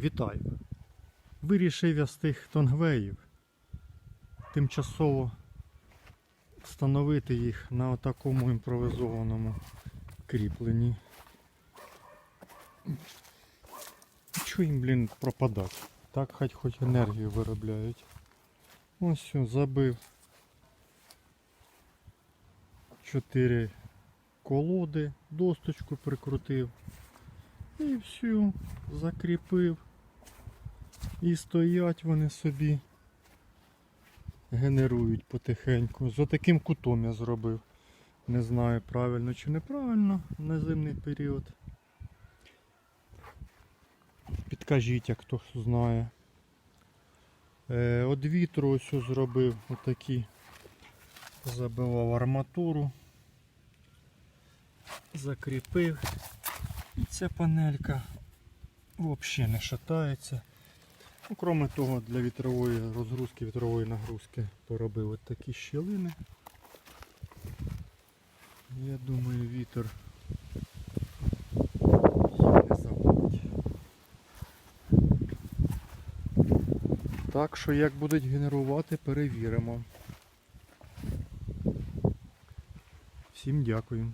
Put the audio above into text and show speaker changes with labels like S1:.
S1: Вітаю! Вирішив я з тих тонгвеїв тимчасово встановити їх на такому імпровізованому кріпленні. Чого їм, блін, пропадати? Так хоч хоч енергію виробляють. Ось все, забив. Чотири колоди, досточку прикрутив. І все, закріпив. І стоять вони собі. Генерують потихеньку. За таким кутом я зробив. Не знаю правильно чи неправильно на зимний період. Підкажіть, як хто знає. Е, От вітру ось зробив отакі. Забивав арматуру. Закріпив. І ця панелька взагалі не шатається. Ну, Кроме того, для вітрової розгрузки, вітрової нагрузки поробив от такі щілини. Я думаю, вітер їх не заводить. Так що як будуть генерувати, перевіримо. Всім дякую.